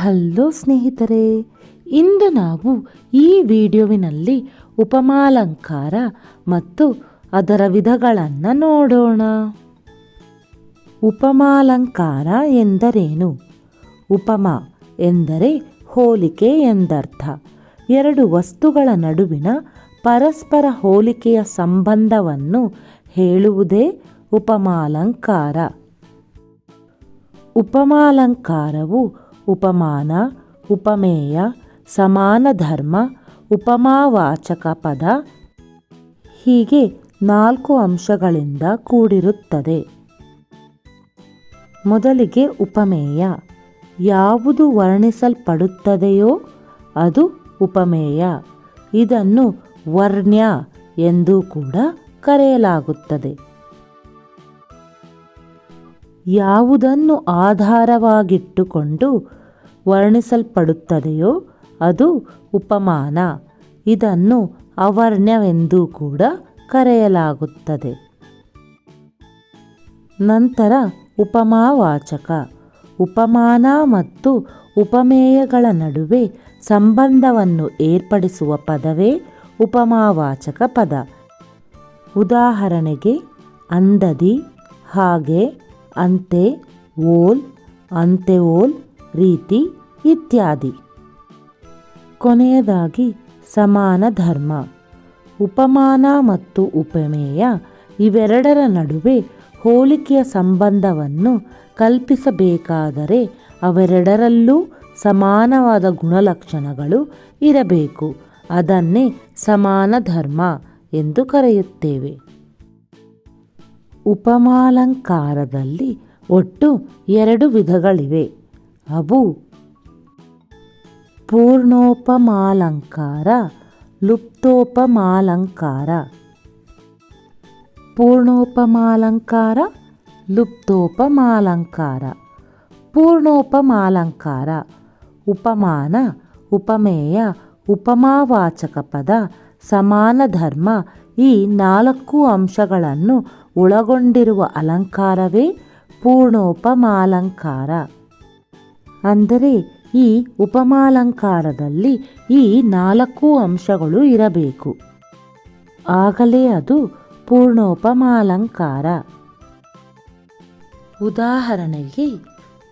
Hello ಸ್ನೇಹಿತರೆ, ಇಂದು ನಾವು ಈ ವಿಡಿಯೋವಿನಲ್ಲಿ ಉಪಮಾಲಂಕಾರ ಮತ್ತು ಅದರ ವಿಧಗಳನ್ನು ನೋಡೋಣ. ಉಪಮಾಲಂಕಾರ ಎಂದರೇನು? ಉಪಮ ಎಂದರೆ ಹೋಲಿಕೆ ಎಂದರ್ಥ. ಎರಡು ವಸ್ತುಗಳ ನಡುವಿನ ಪರಸ್ಪರ ಹೋಲಿಕೆಯ ಸಂಬಂಧವನ್ನು ಹೇಳುವುದೇ ಉಪಮಾಲಂಕಾರ. ಉಪಮಾಲಂಕಾರವು ಉಪಮಾನ, ಉಪಮೇಯ, ಸಮಾನ ಧರ್ಮ, ಉಪಮಾವಾಚಕ ಪದ ಹೀಗೆ ನಾಲ್ಕು ಅಂಶಗಳಿಂದ ಕೂಡಿರುತ್ತದೆ. ಮೊದಲಿಗೆ ಉಪಮೇಯ. ಯಾವುದು ವರ್ಣಿಸಲ್ಪಡುತ್ತದೆಯೋ ಅದು ಉಪಮೇಯ. ಇದನ್ನು ವರ್ಣ್ಯ ಎಂದು ಕೂಡ ಕರೆಯಲಾಗುತ್ತದೆ. ಯಾವುದನ್ನು ಆಧಾರವಾಗಿಟ್ಟುಕೊಂಡು ವರ್ಣಿಸಲ್ಪಡುತ್ತದೆಯೋ ಅದು ಉಪಮಾನ. ಇದನ್ನು ಅವರ್ಣ್ಯವೆಂದೂ ಕೂಡ ಕರೆಯಲಾಗುತ್ತದೆ. ನಂತರ ಉಪಮಾವಾಚಕ. ಉಪಮಾನ ಮತ್ತು ಉಪಮೇಯಗಳ ನಡುವೆ ಸಂಬಂಧವನ್ನು ಏರ್ಪಡಿಸುವ ಪದವೇ ಉಪಮಾವಾಚಕ ಪದ. ಉದಾಹರಣೆಗೆ, ಅಂದದಿ, ಹಾಗೆ, ಅಂತೆ, ಓಲ್ ಅಂತೆ ಓಲ್ ರೀತಿ ಇತ್ಯಾದಿ. ಕೊನೆಯದಾಗಿ ಸಮಾನ ಧರ್ಮ, ಉಪಮಾನ ಮತ್ತು ಉಪಮೇಯ ಇವೆರಡರ ನಡುವೆ ಹೋಲಿಕೆಯ ಸಂಬಂಧವನ್ನು ಕಲ್ಪಿಸಬೇಕಾದರೆ ಅವೆರಡರಲ್ಲೂ ಸಮಾನವಾದ ಗುಣಲಕ್ಷಣಗಳು ಇರಬೇಕು. ಅದನ್ನೇ ಸಮಾನ ಧರ್ಮ ಎಂದು ಕರೆಯುತ್ತೇವೆ. ಉಪಮಾಲಂಕಾರದಲ್ಲಿ ಒಟ್ಟು ಎರಡು ವಿಧಗಳಿವೆ. ಅವು ಪೂರ್ಣೋಪಮಾಲಂಕಾರ, ಲುಪ್ತೋಪಮಾಲಂಕಾರ. ಪೂರ್ಣೋಪಮಾಲಂಕಾರ ಲುಪ್ತೋಪಮಾಲಂಕಾರ. ಪೂರ್ಣೋಪಮಾಲಂಕಾರ, ಉಪಮಾನ, ಉಪಮೇಯ, ಉಪಮಾವಾಚಕ ಪದ, ಸಮಾನ ಧರ್ಮ ಈ ನಾಲ್ಕು ಅಂಶಗಳನ್ನು ಒಳಗೊಂಡಿರುವ ಅಲಂಕಾರವೇ ಪೂರ್ಣೋಪಮಾಲಂಕಾರ. ಅಂದರೆ ಈ ಉಪಮಾಲಂಕಾರದಲ್ಲಿ ಈ ನಾಲ್ಕು ಅಂಶಗಳು ಇರಬೇಕು. ಆಗಲೇ ಅದು ಪೂರ್ಣೋಪಮಾಲಂಕಾರ. ಉದಾಹರಣೆಗೆ,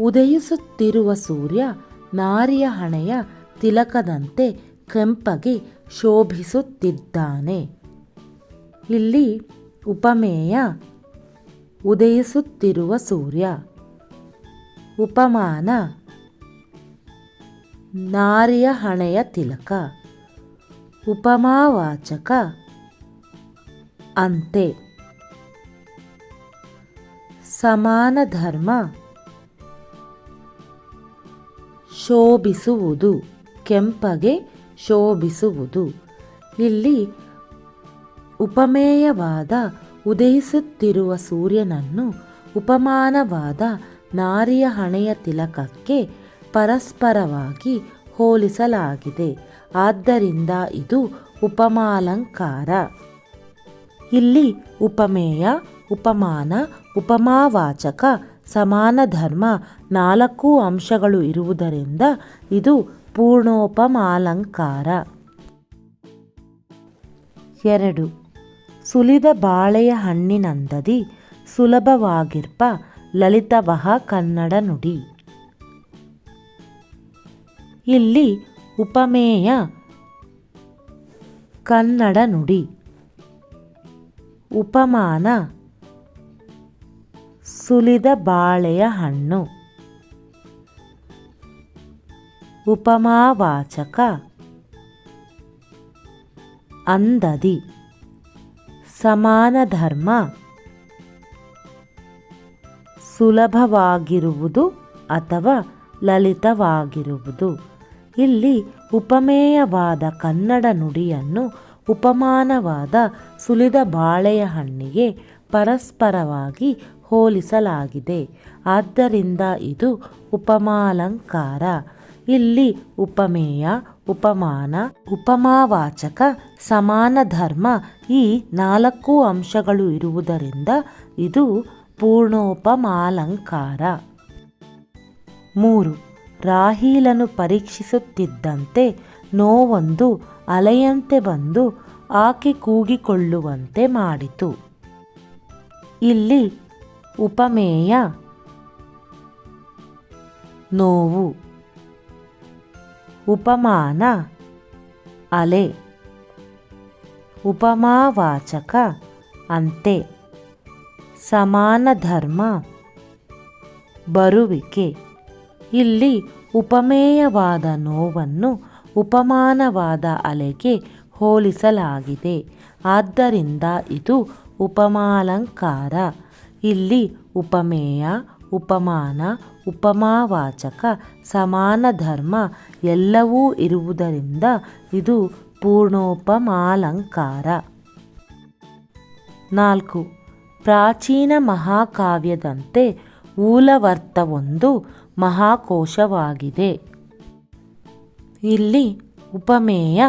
ಉದಯಿಸುತ್ತಿರುವ ಸೂರ್ಯ ನಾರಿಯ ಹಣೆಯ ತಿಲಕದಂತೆ ಕೆಂಪಗೆ ಶೋಭಿಸುತ್ತಿದ್ದಾನೆ. ಇಲ್ಲಿ ಉಪಮೇಯ, ಉದಯಿಸುತ್ತಿರುವ ಸೂರ್ಯ. ಉಪಮಾನ ನಾರಿಯ ಹಣೆಯ ತಿಲಕ. ಉಪಮಾವಾಚಕ. ಅಂತೆ. ಸಮಾನ ಧರ್ಮ. ಶೋಭಿಸುವುದು. ಕೆಂಪಗೆ ಶೋಭಿಸುವುದು. ಇಲ್ಲಿ ಉಪಮೇಯವಾದ, ಉದಯಿಸುತ್ತಿರುವ ಸೂರ್ಯನನ್ನು ಉಪಮಾನವಾದ ನಾರಿಯ ಹಣೆಯ ತಿಲಕಕ್ಕೆ ಪರಸ್ಪರವಾಗಿ ಹೋಲಿಸಲಾಗಿದೆ. ಆದ್ದರಿಂದ ಇದು ಉಪಮಾಲಂಕಾರ. ಇಲ್ಲಿ ಉಪಮೇಯ, ಉಪಮಾನ, ಉಪಮಾವಾಚಕ ಸಮಾನ ಧರ್ಮ ನಾಲ್ಕು ಅಂಶಗಳು ಇರುವುದರಿಂದ ಇದು ಪೂರ್ಣೋಪಮಾಲಂಕಾರ. ಎರಡು. ಸುಲಿದ ಬಾಳೆಯ ಹಣ್ಣಿನಂದದಿ, ಸುಲಭವಾಗಿರ್ಪ ಲಲಿತವಹ ಕನ್ನಡ ನುಡಿ. ಇಲ್ಲಿ ಉಪಮೇಯ ಕನ್ನಡ ನುಡಿ. ಉಪಮಾನ ಸುಲಿದ ಬಾಳೆಯ ಹಣ್ಣು. ಉಪಮಾವಾಚಕ ಅಂದದಿ. ಸಮಾನ ಧರ್ಮ ಸುಲಭವಾಗಿರುವುದು ಅಥವಾ ಲಲಿತವಾಗಿರುವುದು. ಇಲ್ಲಿ ಉಪಮೇಯವಾದ ಕನ್ನಡ ನುಡಿಯನ್ನು ಉಪಮಾನವಾದ ಸುಲಿದ ಬಾಳೆಯ ಹಣ್ಣಿಗೆ ಪರಸ್ಪರವಾಗಿ ಹೋಲಿಸಲಾಗಿದೆ. ಆದ್ದರಿಂದ ಇದು ಉಪಮಾಲಂಕಾರ. ಇಲ್ಲಿ ಉಪಮೇಯ, ಉಪಮಾನ, ಉಪಮಾವಾಚಕ, ಸಮಾನ ಧರ್ಮ ಈ ನಾಲ್ಕು ಅಂಶಗಳು ಇರುವುದರಿಂದ ಇದು ಪೂರ್ಣೋಪಮಾಲಂಕಾರ. ಮೂರು. ರಾಹೀಲನು ಪರೀಕ್ಷಿಸುತ್ತಿದ್ದಂತೆ ನೋವೊಂದು ಅಲೆಯಂತೆ ಬಂದು ಆಕೆ ಕೂಗಿಕೊಳ್ಳುವಂತೆ ಮಾಡಿತು. ಇಲ್ಲಿ ಉಪಮೇಯ, ನೋವು, ಉಪಮಾನ, ಅಲೆ, ಉಪಮಾವಾಚಕ, ಅಂತೆ ಸಮಾನ ಧರ್ಮ ಬರುವಿಕೆ ಇಲ್ಲಿ ಉಪಮೇಯವಾದ ನೋವನ್ನು ಉಪಮಾನವಾದ ಅಲೆಗೆ ಹೋಲಿಸಲಾಗಿದೆ. ಆದ್ದರಿಂದ ಇದು ಉಪಮಾಲಂಕಾರ. ಇಲ್ಲಿ ಉಪಮೇಯ, ಉಪಮಾನ, ಉಪಮಾವಾಚಕ ಸಮಾನ ಧರ್ಮ ಎಲ್ಲವೂ ಇರುವುದರಿಂದ ಇದು ಪೂರ್ಣೋಪಮಾಲಂಕಾರ. ನಾಲ್ಕು. ಪ್ರಾಚೀನ ಮಹಾಕಾವ್ಯದಂತೆ ಊಲವರ್ತವೊಂದು ಮಹಾಕೋಶವಾಗಿದೆ. ಇಲ್ಲಿ ಉಪಮೇಯ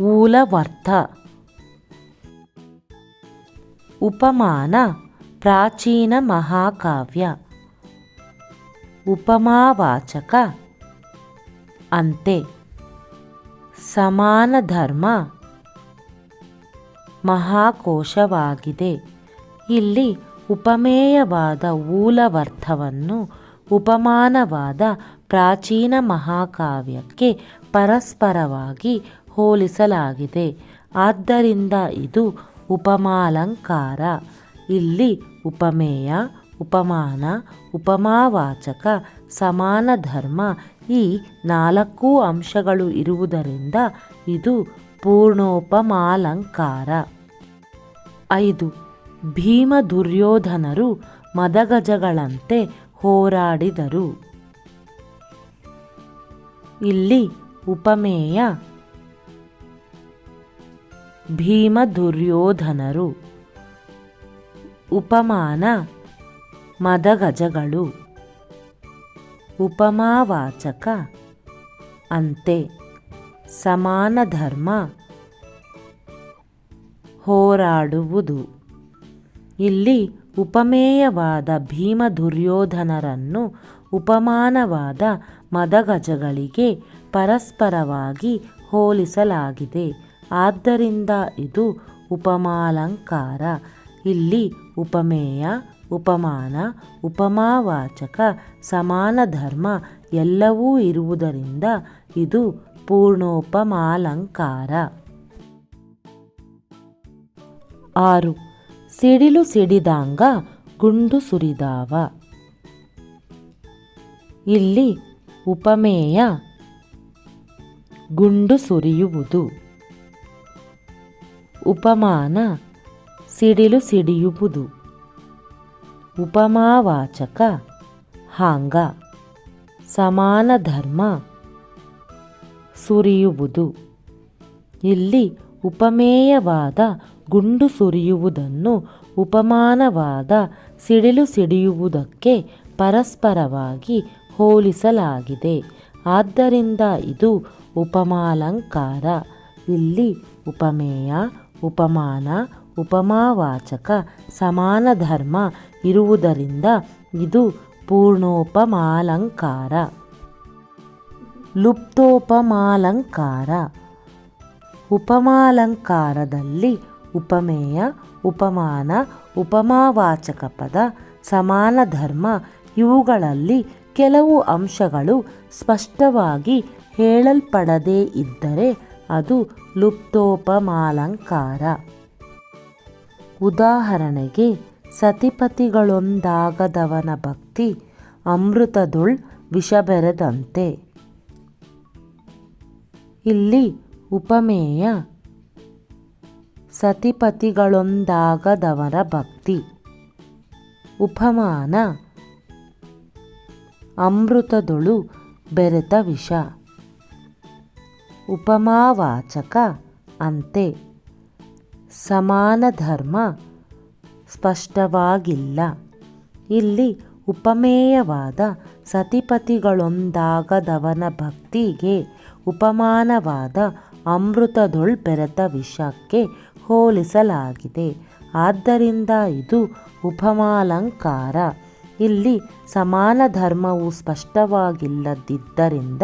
ಊಲವರ್ಥ ಉಪಮಾನ ಪ್ರಾಚೀನ ಮಹಾಕಾವ್ಯ ಉಪಮಾವಾಚಕ ಅಂತೆ ಸಮಾನ ಧರ್ಮ ಮಹಾಕೋಶವಾಗಿದೆ. ಇಲ್ಲಿ ಉಪಮೇಯವಾದ ಊಲವರ್ಥವನ್ನು, ಉಪಮಾನವಾದ ಪ್ರಾಚೀನ ಮಹಾಕಾವ್ಯಕ್ಕೆ ಪರಸ್ಪರವಾಗಿ ಹೋಲಿಸಲಾಗಿದೆ. ಆದ್ದರಿಂದ ಇದು ಉಪಮಾಲಂಕಾರ. ಇಲ್ಲಿ ಉಪಮೇಯ, ಉಪಮಾನ, ಉಪಮಾವಾಚಕ, ಸಮಾನ ಧರ್ಮ ಈ ನಾಲ್ಕೂ ಅಂಶಗಳು ಇರುವುದರಿಂದ ಇದು ಪೂರ್ಣೋಪಮಾಲಂಕಾರ. ಐದು. ಭೀಮ ದುರ್ಯೋಧನರು ಮದಗಜಗಳಂತೆ ಹೋರಾಡಿದರು. ಇಲ್ಲಿ ಉಪಮೇಯ ಭೀಮ ದುರ್ಯೋಧನರು ಉಪಮಾನ ಮದಗಜಗಳು, ಉಪಮಾವಾಚಕ ಅಂತೆ ಸಮಾನ ಧರ್ಮ ಹೋರಾಡುವುದು. ಇಲ್ಲಿ ಉಪಮೇಯವಾದ ಭೀಮ ದುರ್ಯೋಧನರನ್ನು ಉಪಮಾನವಾದ ಮದಗಜಗಳಿಗೆ ಪರಸ್ಪರವಾಗಿ ಹೋಲಿಸಲಾಗಿದೆ. ಆದ್ದರಿಂದ ಇದು ಉಪಮಾಲಂಕಾರ. ಇಲ್ಲಿ ಉಪಮೇಯ, ಉಪಮಾನ, ಉಪಮಾವಾಚಕ ಸಮಾನ ಧರ್ಮ ಎಲ್ಲವೂ ಇರುವುದರಿಂದ ಇದು ಪೂರ್ಣೋಪಮಾಲಂಕಾರ. ಆರು ಸಿಡಿಲು ಸಿಡಿದಾಂಗ ಗುಂಡು ಸುರಿದಾವ. ಇಲ್ಲಿ ಉಪಮೇಯ ಗುಂಡು ಸುರಿಯುವುದು. ಉಪಮಾನ ಸಿಡಿಲು ಸಿಡಿಯುವುದು. ಉಪಮಾವಾಚಕ ಹಾಂಗ ಸಮಾನ ಧರ್ಮ ಸುರಿಯುವುದು. ಇಲ್ಲಿ ಉಪಮೇಯವಾದ ಗುಂಡು ಸುರಿಯುವುದನ್ನು ಉಪಮಾನವಾದ ಸಿಡಿಲು ಸಿಡಿಯುವುದಕ್ಕೆ ಪರಸ್ಪರವಾಗಿ ಹೋಲಿಸಲಾಗಿದೆ. ಆದ್ದರಿಂದ ಇದು ಉಪಮಾಲಂಕಾರ. ಇಲ್ಲಿ ಉಪಮೇಯ, ಉಪಮಾನ, ಉಪಮಾವಾಚಕ ಸಮಾನ ಧರ್ಮ ಇರುವುದರಿಂದ ಇದು ಪೂರ್ಣೋಪಮಾಲಂಕಾರ. ಲುಪ್ತೋಪಮಾಲಂಕಾರ. ಉಪಮಾಲಂಕಾರದಲ್ಲಿ ಉಪಮೇಯ, ಉಪಮಾನ, ಉಪಮಾವಾಚಕ ಪದ, ಸಮಾನ ಧರ್ಮ ಇವುಗಳಲ್ಲಿ ಕೆಲವು ಅಂಶಗಳು ಸ್ಪಷ್ಟವಾಗಿ ಹೇಳಲ್ಪಡದೇ ಇದ್ದರೆ ಅದು ಲುಪ್ತೋಪಮಾಲಂಕಾರ. ಉದಾಹರಣೆಗೆ, ಸತಿಪತಿಗಳೊಂದಾಗದವನ ಭಕ್ತಿ ಅಮೃತದುಳ್ ವಿಷಬೆರೆದಂತೆ. ಇಲ್ಲಿ ಉಪಮೇಯ ಸತಿಪತಿಗಳೊಂದಾಗದವರ ಭಕ್ತಿ. ಉಪಮಾನ. ಅಮೃತದೊಳು ಬೆರೆತ ವಿಷ. ಉಪಮಾವಾಚಕ ಅಂತೆ. ಸಮಾನ ಧರ್ಮ ಸ್ಪಷ್ಟವಾಗಿಲ್ಲ. ಇಲ್ಲಿ ಉಪಮೇಯವಾದ ಸತಿಪತಿಗಳೊಂದಾಗದವನ ಭಕ್ತಿಗೆ ಉಪಮಾನವಾದ ಅಮೃತದೊಳ್ ಬೆರೆತ ವಿಷಕ್ಕೆ ಹೋಲಿಸಲಾಗಿದೆ ಆದ್ದರಿಂದ ಇದು ಉಪಮಾಲಂಕಾರ. ಇಲ್ಲಿ ಸಮಾನ ಧರ್ಮವು ಸ್ಪಷ್ಟವಾಗಿಲ್ಲದಿದ್ದರಿಂದ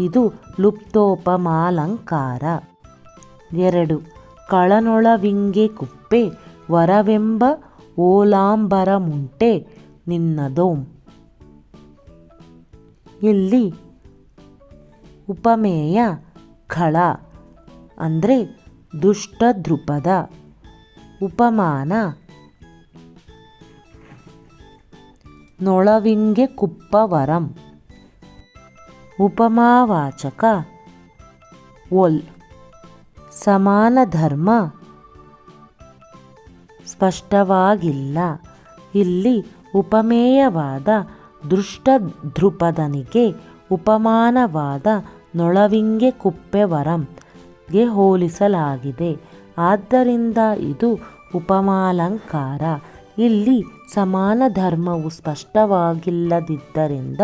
ಇದು ಲುಪ್ತೋಪಮಾಲಂಕಾರ. ಎರಡು, ಕಳನೊಳವಿಂಗೆ ಕುಪ್ಪೆ, ವರವೆಂಬ ಓಲಾಂಬರ ಮುಂಟೆ ನಿನ್ನದೋಂ. ಇಲ್ಲಿ ಉಪಮೇಯ, ಖಳ, ಅಂದರೆ ದುಷ್ಟ ದೃಪದ ಉಪಮಾನ. ನೊಳವಿಂಗೆ ಕುಪ್ಪವರಂ. ಉಪಮಾವಾಚಕ. ಒಲ್. ಸಮಾನ ಧರ್ಮ ಸ್ಪಷ್ಟವಾಗಿಲ್ಲ. ಇಲ್ಲಿ ಉಪಮೇಯವಾದ ದೃಷ್ಟದೃಪದನಿಗೆ ಉಪಮಾನವಾದ ನೊಳವಿಂಗೆ ಕುಪ್ಪೆವರಂಗೆ ಹೋಲಿಸಲಾಗಿದೆ. ಆದ್ದರಿಂದ ಇದು ಉಪಮಾಲಂಕಾರ. ಇಲ್ಲಿ ಸಮಾನ ಧರ್ಮವು ಸ್ಪಷ್ಟವಾಗಿಲ್ಲದಿದ್ದರಿಂದ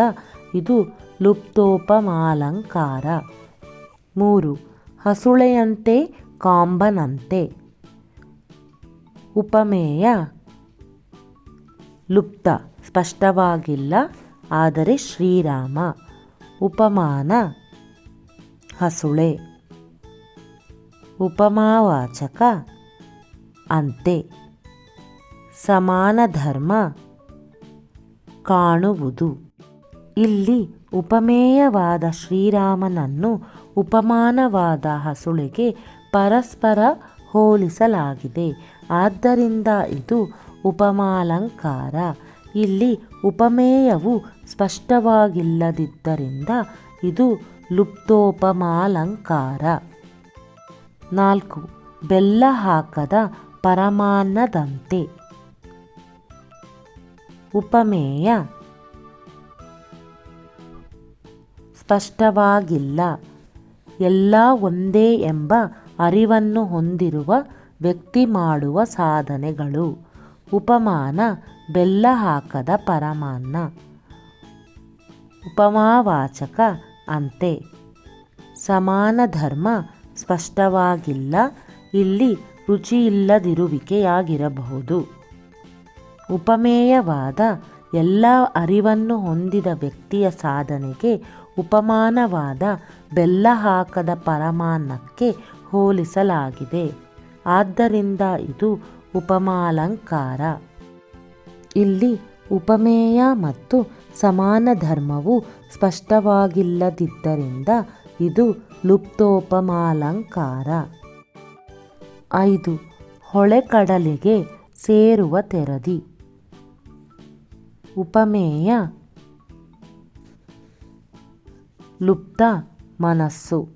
ಇದು ಲುಪ್ತೋಪಮಾಲಂಕಾರ. ಮೂರು, ಹಸುಳೆಯಂತೆ ಕಾಂಬನಂತೆ. ಉಪಮೇಯ ಲುಪ್ತ, ಸ್ಪಷ್ಟವಾಗಿಲ್ಲ, ಆದರೆ ಶ್ರೀರಾಮ. ಉಪಮಾನ, ಹಸುಳೆ. ಉಪಮಾವಾಚಕ. ಅಂತೆ, ಸಮಾನ ಧರ್ಮ ಕಾಣುವುದು. ಇಲ್ಲಿ ಉಪಮೇಯವಾದ ಶ್ರೀರಾಮನನ್ನು ಉಪಮಾನವಾದ ಹಸುಳಿಗೆ ಪರಸ್ಪರ ಹೋಲಿಸಲಾಗಿದೆ. ಆದ್ದರಿಂದ ಇದು ಉಪಮಾಲಂಕಾರ. ಇಲ್ಲಿ ಉಪಮೇಯವು ಸ್ಪಷ್ಟವಾಗಿಲ್ಲದಿದ್ದರಿಂದ ಇದು ಲುಪ್ತೋಪಮಾಲಂಕಾರ. ನಾಲ್ಕು, ಬೆಲ್ಲ ಹಾಕದ ಪರಮಾನ್ನದಂತೆ ಉಪಮೇಯ. ಸ್ಪಷ್ಟವಾಗಿಲ್ಲ. ಎಲ್ಲ ಒಂದೇ ಎಂಬ ಅರಿವನ್ನು ಹೊಂದಿರುವ ವ್ಯಕ್ತಿ ಮಾಡುವ ಸಾಧನೆಗಳು. ಉಪಮಾನ, ಬೆಲ್ಲ ಹಾಕದ ಪರಮಾನ್ನ. ಉಪಮಾವಾಚಕ, ಅಂತೆ. ಸಮಾನ ಧರ್ಮ ಸ್ಪಷ್ಟವಾಗಿಲ್ಲ. ಇಲ್ಲಿ ರುಚಿಯಿಲ್ಲದಿರುವಿಕೆಯಾಗಿರಬಹುದು. ಉಪಮೇಯವಾದ ಎಲ್ಲ ಅರಿವನ್ನು ಹೊಂದಿದ ವ್ಯಕ್ತಿಯ ಸಾಧನೆಗೆ ಉಪಮಾನವಾದ ಬೆಲ್ಲ ಹಾಕದ ಪರಮಾನ್ನಕ್ಕೆ ಹೋಲಿಸಲಾಗಿದೆ. ಆದ್ದರಿಂದ ಇದು ಉಪಮಾಲಂಕಾರ. ಇಲ್ಲಿ ಉಪಮೇಯ ಮತ್ತು ಸಮಾನ ಧರ್ಮವು ಸ್ಪಷ್ಟವಾಗಿಲ್ಲದಿದ್ದರಿಂದ ಇದು ಲುಪ್ತೋಪಮಾಲಂಕಾರ. ಐದು, ಹೊಳೆಕಡಲಿಗೆ ಸೇರುವ ತೆರದಿ. ಉಪಮೇಯ. ಲುಪ್ತ ಮನಸ್ಸು.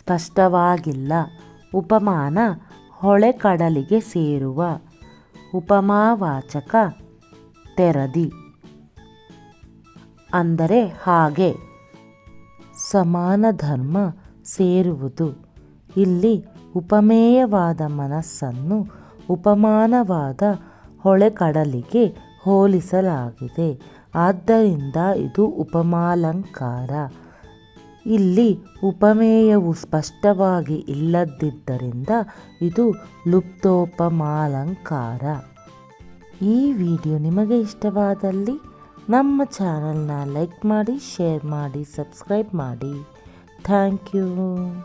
ಸ್ಪಷ್ಟವಾಗಿಲ್ಲ. ಉಪಮಾನ, ಹೊಳೆಕಡಲಿಗೆ ಸೇರುವ. ಉಪಮಾವಾಚಕ, ತೆರದಿ. ಅಂದರೆ ಹಾಗೆ. ಸಮಾನ ಧರ್ಮ ಸೇರುವುದು. ಇಲ್ಲಿ ಉಪಮೇಯವಾದ ಮನಸ್ಸನ್ನು ಉಪಮಾನವಾದ ಹೊಳೆಕಡಲಿಗೆ ಹೋಲಿಸಲಾಗಿದೆ. ಆದ್ದರಿಂದ ಇದು ಉಪಮಾಲಂಕಾರ. ಇಲ್ಲಿ ಉಪಮೇಯವು ಸ್ಪಷ್ಟವಾಗಿ ಇಲ್ಲದಿದ್ದರಿಂದ ಇದು ಲುಪ್ತೋಪಮಾಲಂಕಾರ. ಈ ವಿಡಿಯೋ ನಿಮಗೆ ಇಷ್ಟವಾದಲ್ಲಿ ನಮ್ಮ ಚಾನಲ್ನ ಲೈಕ್ ಮಾಡಿ, ಶೇರ್ ಮಾಡಿ, ಸಬ್ಸ್ಕ್ರೈಬ್ ಮಾಡಿ. Thank you.